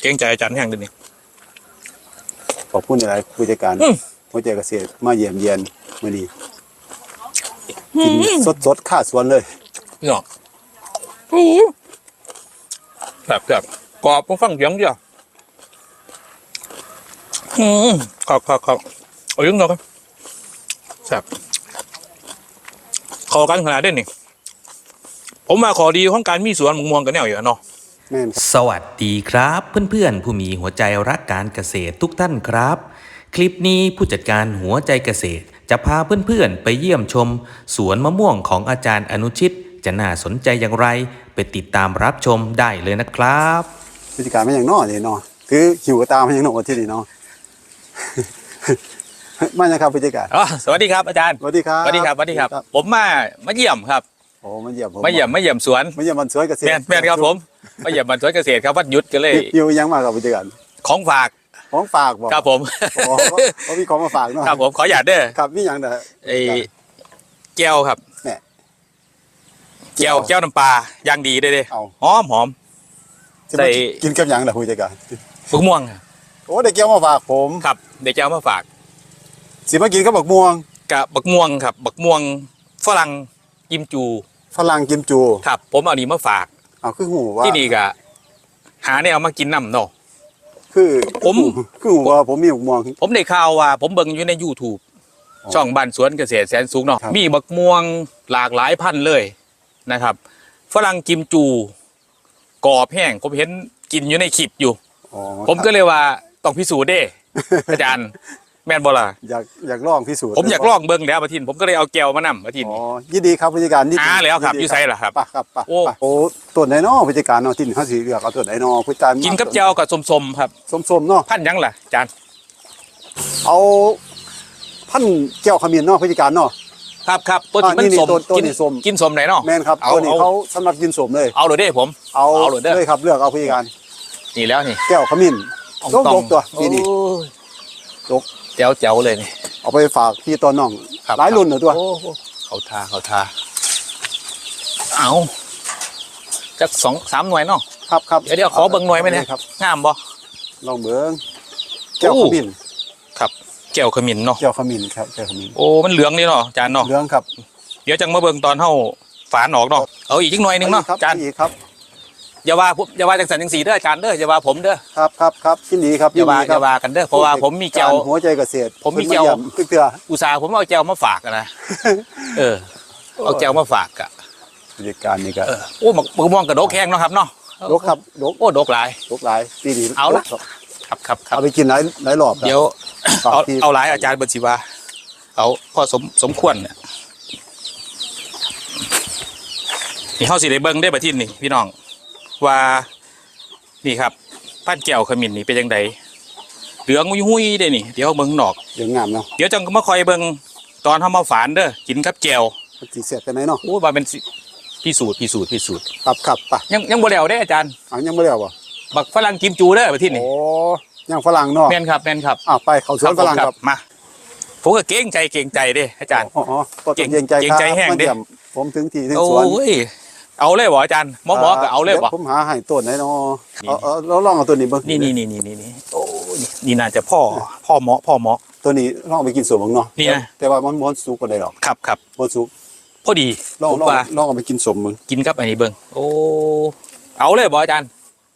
เกรงใจอาจารย์แห้งเดี๋ยวนี้ ขอบคุณหลายๆผู้จัดการอืมหัวใจเกษตรมาเยี่ยมเยียนมื้อนี้กินสดๆข้าสวนเลย พี่น้องโอ้แบบแบบกรอบผมฟังเสียงเดียวอืมขอบขอบขอบเอายุ่งเราครับแซ่บขอกันขนาดเด่นนี่ ผมมาขอดีของการมีสวนมะม่วงกันแนวอยู่อะเนาะแม่นครับ สวัสดีครับ เพื่อนๆ ผู้มีหัวใจรักการเกษตรทุกท่านครับ คลิปนี้ผู้จัดการหัวใจเกษตร จะพาเพื่อนๆ ไปเยี่ยมชม สวนมะม่วงของอาจารย์อนุชิต จะน่าสนใจอย่างไร ไปติดตามรับชมได้เลยนะครับผู้จัดการมาอย่างน้อนี่เนาะถือหิวกระตามมาอย่างน้อที่นี่เนาะมาจังครับผู้จัดการอ๋อสวัสดีครับอาจารย์สวัสดีครับสวัสดีครับสวัสดีครับ ผมมามาเยี่ยมครับโอ้มาเยี่ยมผมมาเยี่ยมมาเยี่ยมสวนมาเยี่ยมมันสวยเกษตรแม่นแม่นครับผม มาเยี่ยมมันสวนเกษตรครับวัดหยุดกันเลย อยู่ยังมากับผู้จัดการของฝากของฝากบอกครับผมโอ้เขามีของมาฝากเนาะครับผมขอหยาดเด้อครับมีอย่างเด้อไอ้แก้วครับแหม่แก้วแก้วน้ำปลาย่างดีเด้อเด้เอาหอมหอมจะใส่มากินกับหยังล่ะผู้จัดการฝึกม่วงโอ้ได้แก้วมาฝากผมครับเดี๋ยวจะเอามาฝากสิมากินกับบักม่วงกับบักม่วงครับ บักม่วงฝรั่งกิมจูฝรั่งกิมจู ครับ ผมเอานี่มาฝาก เอาคือหูว่าที่นี่ก็หาเนี่ยเอามากินน้ำเนาะ คือผม คือหูว่าผมมีบักม่วงผมได้ข่าวว่า ผมเบิ่งอยู่ใน YouTube อ๋อช่องบ้านสวนเกษตรแสนสูงเนาะครับ มีบักม่วงหลากหลายพันธุ์เลยนะครับ ฝรั่งกิมจูกรอบแห้งผมเห็นกินอยู่ในคลิปอยู่ อ๋อผมก็เลยว่าต้องพิสูจน์เด้ อาจารย์ แม่นบ่ล่ะอยากอยากลองพิสูจน์ผมอยากลองเบิ่งแล้วมาทินผมก็เลยเอาแก้วมานำมาทินอ๋อยินดีครับผู้จัดการยินดีหาแล้วครับนดีอยู่ไสล่ะครับปะครับปะโอ้ปะโอ้ตัวไหนเนาะผู้จัดการเนาะที่นี่เขาสิเลือกเอาตัวไหนเนาะผู้จัดการกินกับเจ้ากับสมๆครับส้มๆเนาะพันยังล่ะอาจารย์เอาพันแก้วขมิ้นเนาะผู้จัดการเนาะครับครับตัวที่อ่ามันนี่สมตัวตัวกินนี่ส้มกินสมไหนเนาะแม่นครับเอาตัวนี้เอาเขาสำหรับกินสมเลย เอาเลยเด้ผมเอาเอาเลยเด้อเลยครับเลือกเอาผู้จัดการนี่แล้วนี่แก้วขมิ้นอ่องโลกต่องโลกตัวปีนี้โอ้ยโลกแจ๋วแจ๋วเลยนี่เอาไปฝากพี่ตอนน้องครับหลายรุ่นเหรอตัว โอ้โหเขาทาเขาทาเอาจักสองสามหน่วยเนาะ ครับครับเดี๋ยวเดี๋ยวขอเบิ่งหน่วยไหมเนี่ยครับงามบ่ลองเบิ่งแก้วโอ้ขมิ้นครับแก้วขมิ้นเนาะแก้วขมิ้นครับแก้วขมิ้นโอ้มันเหลืองนี่เนาะอาจารย์เนาะเหลืองครับเดี๋ยวจังมาเบิ่งตอนเฮาฝานออกเนาะเอาอีกจักหน่วยหนึงเนาะครับอาจารย์อีกครับ อย่าว่าผมอย่าว่าจังสันจังสีเด้ออาจารย์เด้ออย่าว่าผมเด้อครับครับครับยินดีครับอย่าว่ายินดีอครัย่าว่ากันเด้อเพราะว่าผมมีแก้วหัวใจเกษตร ผมมีพิ่นแก้วเยี่ยทุกเทื่ออุตส่าห์ผมเอาแก้วมาฝากอะนะเออ เอาแก้วมาฝากอะผู้จัดการนี่ก็เออโอ้หมกหมกม่วงกระดกแห้งเนาะครับเนาะลกครับลกโอ้ดกหลายลกหลายปีนี้เอาละลกครับครับครับครับเอาไปกินหลายหลายรอบครับเดี๋ยวฝากเอาที่เอาหลายอาจารย์เบิร์สิว่าเอาพอสมสมควรเนี่ยนี่เฮาสิได้เบิ่งได้อบัดทีนี่พี่น้อง ว่านี่ครับพันแก้วขมิ้นนี่เป็นจังไดเหลืองหุ้ยๆได้นี่เดี๋ยวเบิ่งนอกเดี๋ยวงามเนาะเดี๋ยวจังมาคอยเบิ่งตอนเฮามาฝานเด้อกินกับแก้วมันสิเสียบกันไหนเนาะโอ้ว่าเป็นสิพิสูจน์พิสูจน์พิสูจน์ครับครับไปยังยังบ่แล้วเด้ออาจารย์เอายังไม่แล้วบ่บักฝรั่งกิมจูเด้อบัดทีนี่โอ้ยังฝรั่งเนาะแม่นครับแม่นครับอ้าวไปเขาสวนฝรั่งครับมาผมก็เกรงใจเกรงใจเด้อาจารย์อ๋อก็เก่ต้องงเกรงใจเกรงใจครับแห้งมาดิเยี่ยมผมถึงที่ถึงโอสวน้ย เอาเลยบ่อาจารย์หมอหมอก็เอาเลยบ่ดี๋วผมหาให้ต้นไหนเนาะนี่เอาเอาเราลองเอาตัวนี้เบิ่งนี่นี่นี่นี่นี่นี่โอ้ยนี่น่าจะพ่อพ่อหมอพ่อหมอ ตัวนี้ลองเอาไปกินสวนเบิ่งเนาะนี่นะ แต่ว่ามันบ่สุกบ่ได้หรอกครับครับบ่สุกพอดีลองผมลองว่าลองเอาไปกินสมมึงกินกับอันนี้เบิ่งโอ้เอาเลยบ่อาจารย์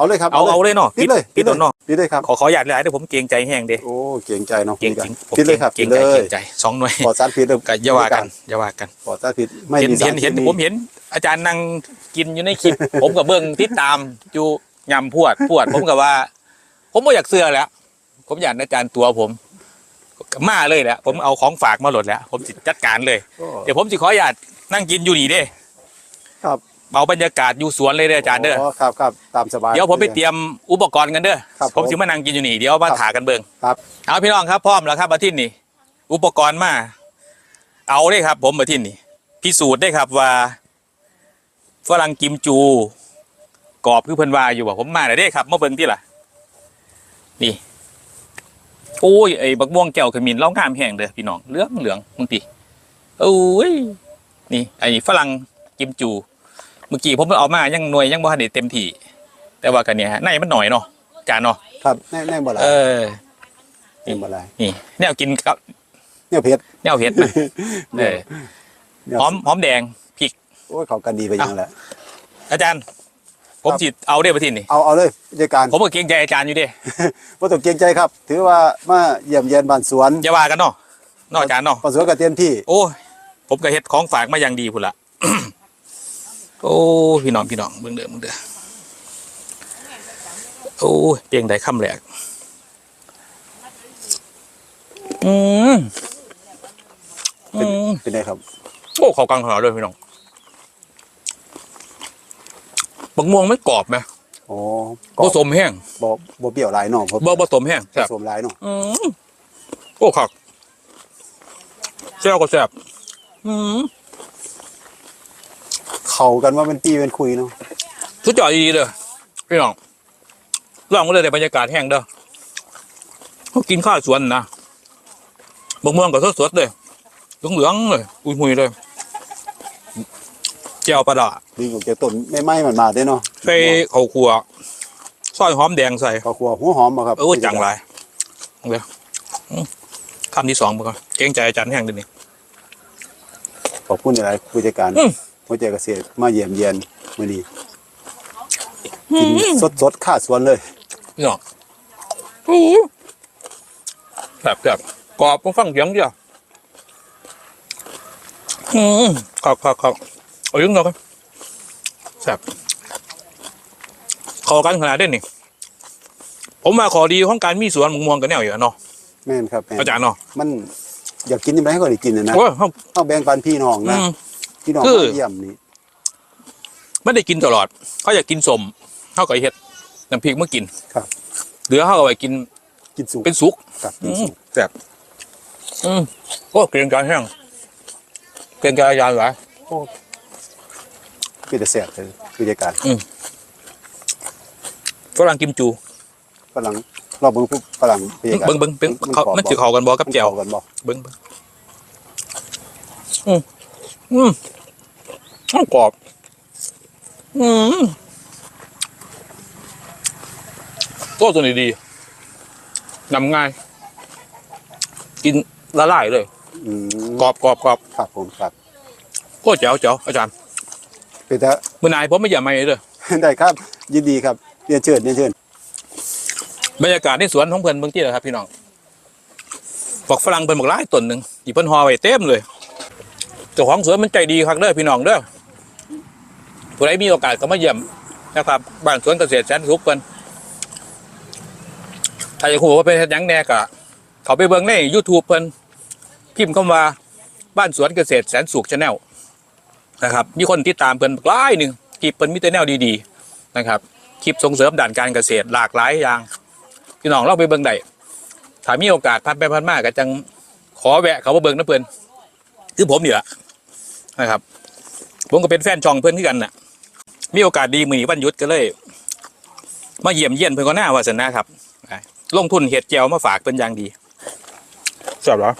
เอาเลยครับเอาเอาเลยเนาะปิดเลยปิดตัวเนาะปิดเลยครับขอขออนุญาตเลยเดี๋ยวผมเกรงใจแห้งเด้โอ้เก่งใจเนาะเกรงคุจยริงกันผมปิดเลยครับเกรปิงดใจเลเกรยงใจสองหน่วยปลอดสารพิษเลยก็อย่าว่ากันอย่าว่ากันปลอดสารพิษไม่เห็นมีสาเห็รนพิษเห็นมีผมเห็น อาจารย์นั่งกินอยู่ในคลิปผมกับเบิ้งติดตามอยู่ยำพวดพวด ผมกับว่า ผมไม่อยากเสื้อแล้ว ผมอยากอาจารย์ตัวผมมาเลยแหละผมเอาของฝากมาโหลดแล้ว ผมจิจัดการเลยก็เดี๋ยวผมจะขออนุญาตนั่งกินอยู่นี่เด้ครับ เอาบรรยากาศอยู่สวนเลยเด้ออาจารย์เด้อ ครับครับตามสบาย เดี๋ยวผมไปเตรียมอุปกรณ์กันเด้อ ครับผมผมจะมานั่งกินอยู่นี่เดี๋ยวมาครับ ถากันเบิ่งครับ เอาพี่น้องครับพร้อมแล้วครับอาทิตย์นี้อุปกรณ์มา เอาเลยครับ ผมอาทิตย์นี้พิสูจน์ได้ครับว่าฝรั่งกิมจู กรอบคือเพิ่นว่าอยู่บ่ผมมาแล้วเด้ครับมาเบิ่งที่ล่ะ นี่โอ้ยไอ้บักม่วงแก้วขมิ้นเล่างามแห้งเด้อพี่น้องเหลืองเหลืองมึงติโอ้ยนี่ไอ้ฝรั่งกิมจู เมื่อกี้ผมเอามายังหน่วยยังบ่ทันได้เต็มที่แต่ว่ากันเนี่ยฮะในมันหน่อยเนาะจานเนาะครับแน่แน่บ่หลายเออแน่บ่หลายนี่แนวกินกับเนี่ยเผ็ดแนวเห็ดนะเออเนี่ยหอมหอมแดงพริกโอ้ยเขากันดีไปยังแหละอาจารย์ผมสิเอาได้ประทินนี่เอาเอาเลยผู้จัดการผมก็เกรงใจอาจารย์อยู่เดิบ่ต้องเกรงใจครับ ถือว่ามาเยี่ยมเยียนบ้านสวนอย่าว่ากันเนาะเนอกอาจารย์เนาะบ้านสวนก็เต็มที่ โอ้ยผมก็เฮ็ดของฝากมาอย่างดีพุ่นละ โอ้พี่น้องพี่น้องเบิ่งเด้อเบิ่งเด้อโอ้ยเพียงใดคำแรกอืมอืมเป็นไงครับโอ้เขากลางขนาดเลยพี่น้องบักม่วงไม่กรอบไหมโอ้ผสมแห้งบ่บ่เปรี้ยวหลายเนาะบ่บ่ผสมแห้งผแซ่บสมหลายเนาะอืมโอ้คักแซ่บก็แซ่บอืม เข้ากันว่าเป็นปีเป็นคุยเนาะสุดยอดดีเลยพี่น้องลองมาเลยในบรรยากาศแห้งเด้อเขากินข้าวสวนนะบางม่วงก็สดๆเลยเหลืองๆเลยอุ้ยมุยเลยแจ่วปลาดาดึงออกจากต้นไม่ไหม้มันมาเด้เนาะใส่ข้าวคั่วซอยหอมแดงใส่ข้าวคั่วหัวหอมบ่ครับเออจังไรเดี๋ยวอืมคำที่สองมาก่อนเกรงใจอาจารย์แห้งเดี๋ยวนี้ขอบคุณหลายๆผู้จัดการอืม หัวใจเกษตรมาเยี่ยมเยียนมื้อนี้กินสดๆค่าสวนเลยพี่น้องอู้แบบแบบกรอบมาฟังเสียงเดียวอืมครับครับครับเอายุ่งเรากันแซ่บขอกันขนาดเด่นนี่ผมมาขอดีของการมีสวนมะม่วงกันแนวอยู่เนาะแม่นครับแม่นอาจารย์เนาะมันอยากกินยังไงก็ได้กินนะนะโอ้ยเขาเอาแบ่งปันพี่น้องอืนะม พี่น้องคือมาเยี่ยมนี่ไม่ได้กินตลอด เขาอยากกินสมเขาก็เฮ็ดน้ำพริกมากินครับ เหลือเขาก็ไปกินกินสุกเป็นสุกครับกิอืนมสุกแซ่บอืมโอ้เกรงใจแห้งเกรงใจอาจารย์หลายคือแต่แซ่บเลยผู้จัดการฝรั่งกิมจูฝรั่งรอบเบิ่งผู้ฝรั่งผู้จัดการเบิ้งเบิ้งเบิ้งมันเขาขอบมันถือเขากันบอกกับแจวมันเข้ากันบ่เบิ้งเบิ้งอืม อืมอ้าวกรอบ อืมก็ตัวนี้ดีนำง่าย กินละลายเลย อืมกรอบกรอบกรอบครับผมครับ โคตรแจ๋วแจ๋วอาจารย์เป็นแต่เมื่อนายผมไม่อย่ามาเลย ได้ครับ ยินดีครับเรียนเชิญเรียนเชิญบรรยากาศในสวนของเพิ่นเบิ่งที่นะครับพี่น้องบอกฝรั่งเพิ่นบอกหลายต้นหนึ่งอีเพิ่นห่อไว้เต็มเลย เจ้าของสวนมันใจดีคักเด้อพี่น้องเด้อผู้ใดมีโอกาสก็มาเยี่ยมนะครับบ้านสวนเกษตรแสนสุขเพิ่นถ้าอยากรู้ว่าเป็นยังแน่ก็เขาไปเบิ่งใน YouTube เพิ่นพิมพ์คำว่าบ้านสวนเกษตรแสนสุข Channel นะครับมีคนติดตามเพิ่นหลายหนึงคลิปเพิ่นมีแต่แนวดีๆนะครับคลิปส่งเสริมด้านการเกษตรหลากหลายอย่างพี่น้องเราไปเบิ่งได้ถ้ามีโอกาสพันไปพันมากก็จังขอแวะเขามาเบิ่งนะเพิ่น คือผมนี่แหละนะครับ ผมก็เป็นแฟนช่องเพิ่อนคือกันน่ะ มีโอกาสดีมือวันยุดก็เลย มาเยี่ยมเยียนเพิ่อนก็น่าวาสนะครับลงทุนเห็ดแจวมาฝากเพิ่นอย่างดีชอบเหรอ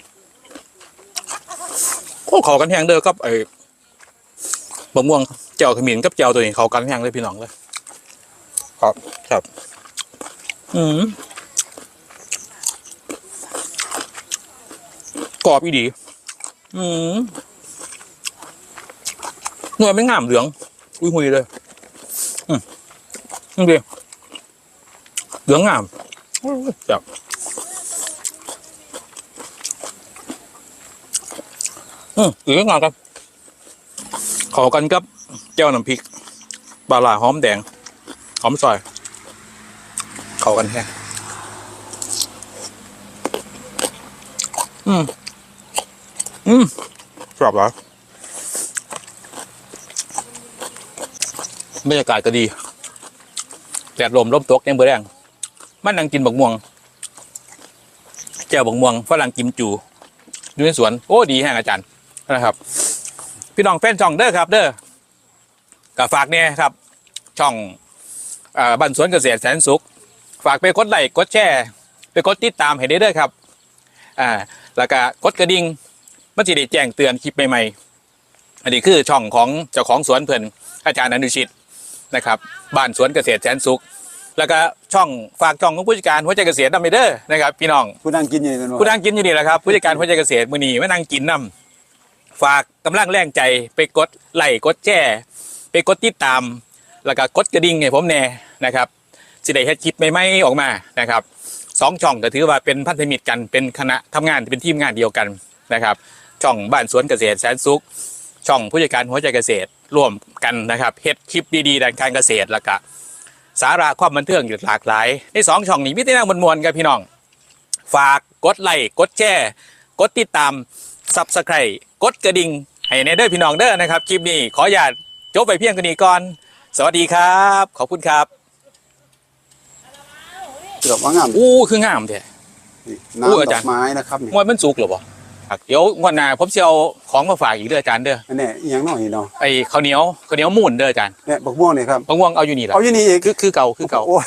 โอ้เขากันแหงเด้อกับไอ้บะม่วงแจวขมิ้นกับแจวตัวนี้เขากันแหงเลยพี่น้องเลยครับครับอืมกรอบอีดี อืมเนื้อไม่งามเหลือง อุ้ยหุยเลย อืมนี่ดิเหลืองงามจับอืมเหลืองงามครับขอกันครับแก้วน้ำพริกปลาหลาหอมแดง หอมซอย เข้ากันแฮะอืม อืมชอบเหรอบรรยากาศก็ดีแดดลมลมตกยังเบื่อแรงมันนั่งกินบักม่วงแก้วบักม่วงฝรั่งกิมจูอยู่ในสวนโอ้ดีแห้งอาจารย์นะครับ พี่น้องแฟนช่องเด้อครับ เด้อกับฝากเนี่ยครับ ช่องอ่าบ้านสวนเกษตรแสนสุข ฝากไปกดไลค์กดแชร์ ไปกดติดตามให้ได้เด้อครับอ่าแล้วก็กดกระดิ่ง มันจะได้แจ้งเตือนคลิปใหม่ๆอันนี้คือช่องของเจ้าของสวนเพิ่นอาจารย์อนุชิตนะครับบ้านสวนเกษตรแสนสุข แล้วก็ช่องฝากช่องของผู้จัดการหัวใจเกษตรนำไปเด้อนะครับพี่น้องผู้นั่งกินอยู่นี่เป็นผู้นั่งกินอยู่นี่แหละครับผู้จัดการหัวใจเกษตรมือนีมานั่งกินนำฝากกำลังแรงใจไปกดไลค์กดแชร์ไปกดติดตาม แล้วก็กดกระดิ่งให้ผมแน่นะครับสิได้เฮ็ดคลิปใหม่ๆออกมานะครับสองช่องก็ถือว่าเป็นพันธมิตรกันเป็นคณะทำงานเป็นทีมงานเดียวกัน นะครับ ช่องบ้านสวนเกษตรแสนสุข ช่องผู้จัดการหัวใจเกษตรร่วมกันนะครับเฮ็ดคลิปดีๆด้านการเกษตรแล้วก็สาระความบันเทิงอยู่หลากหลาย ในสองช่องนี้มีแต่แนวมวลๆครับพี่น้อง ฝากกดไลค์กดแชร์กดติดตามซับสไครต์กดกระดิ่งให้ในเด้อพี่น้องเด้อนะครับคลิปนี้ขออย่าตจบไปเพียงเท่านี้ก่อน สวัสดีครับ ขอบคุณครับเกือบว่างามอู้คืองามแท้นี่อู้น้ำอาดจาอรย์กไม้นะครับนี่ มวยมันสุกหรือเปล่าเดี๋ยวงวดหน้าผมจะเอาของมาฝากอีกเด้ออาจารย์เด้ออันนี้อหยังน้อยเนาะไอ้ข้าวเหนียวข้าวเหนียวมูนเด้ออาจารย์เนี่ยบักม่วงนี่ครับบางว่วงเอาอยู่นี่แหละเอาอยู่นี่อีกคือคือเก่าคือเก่าโอ้ย